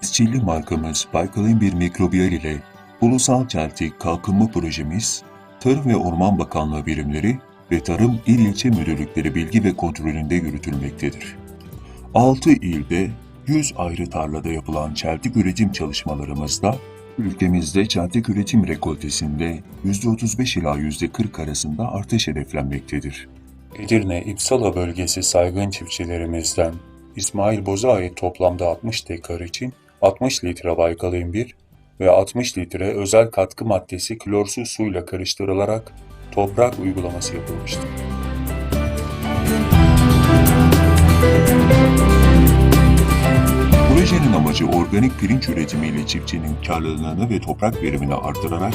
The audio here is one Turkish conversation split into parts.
Tescilli markamız Baykal'ın bir mikrobiyal ile Ulusal Çeltik Kalkınma Projemiz, Tarım ve Orman Bakanlığı birimleri ve Tarım İl İlçe Müdürlükleri bilgi ve kontrolünde yürütülmektedir. 6 ilde 100 ayrı tarlada yapılan çeltik üretim çalışmalarımızda ülkemizde çeltik üretim rekoltesinde %35 ila %40 arasında artış hedeflenmektedir. Edirne İpsala bölgesi saygın çiftçilerimizden İsmail Boz'a toplamda 60 dekar için 60 litre Baykal İmbir ve 60 litre özel katkı maddesi klorsuz suyla karıştırılarak toprak uygulaması yapılmıştır. Projenin amacı organik pirinç üretimiyle çiftçinin karlılığını ve toprak verimini artırarak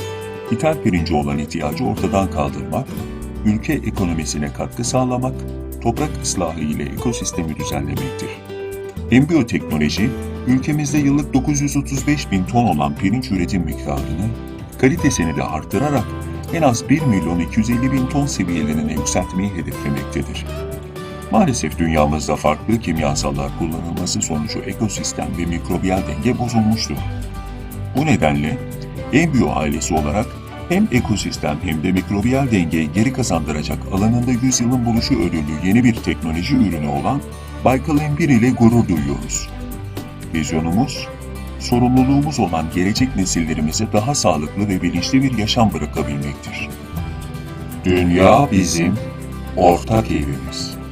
ithal pirinci olan ihtiyacı ortadan kaldırmak, ülke ekonomisine katkı sağlamak, toprak ıslahı ile ekosistemi düzenlemektir. Embiyoteknoloji, ülkemizde yıllık 935 bin ton olan pirinç üretim miktarını, kalitesini de artırarak en az 1 milyon 250 bin ton seviyelerine yükseltmeyi hedeflemektedir. Maalesef dünyamızda farklı kimyasallar kullanılması sonucu ekosistem ve mikrobiyal denge bozulmuştur. Bu nedenle Embiyo ailesi olarak hem ekosistem hem de mikrobiyal dengeyi geri kazandıracak alanında yüzyılın buluşu ödüllü yeni bir teknoloji ürünü olan Baykal M1 ile gurur duyuyoruz. Vizyonumuz, sorumluluğumuz olan gelecek nesillerimize daha sağlıklı ve bilinçli bir yaşam bırakabilmektir. Dünya bizim ortak evimiz.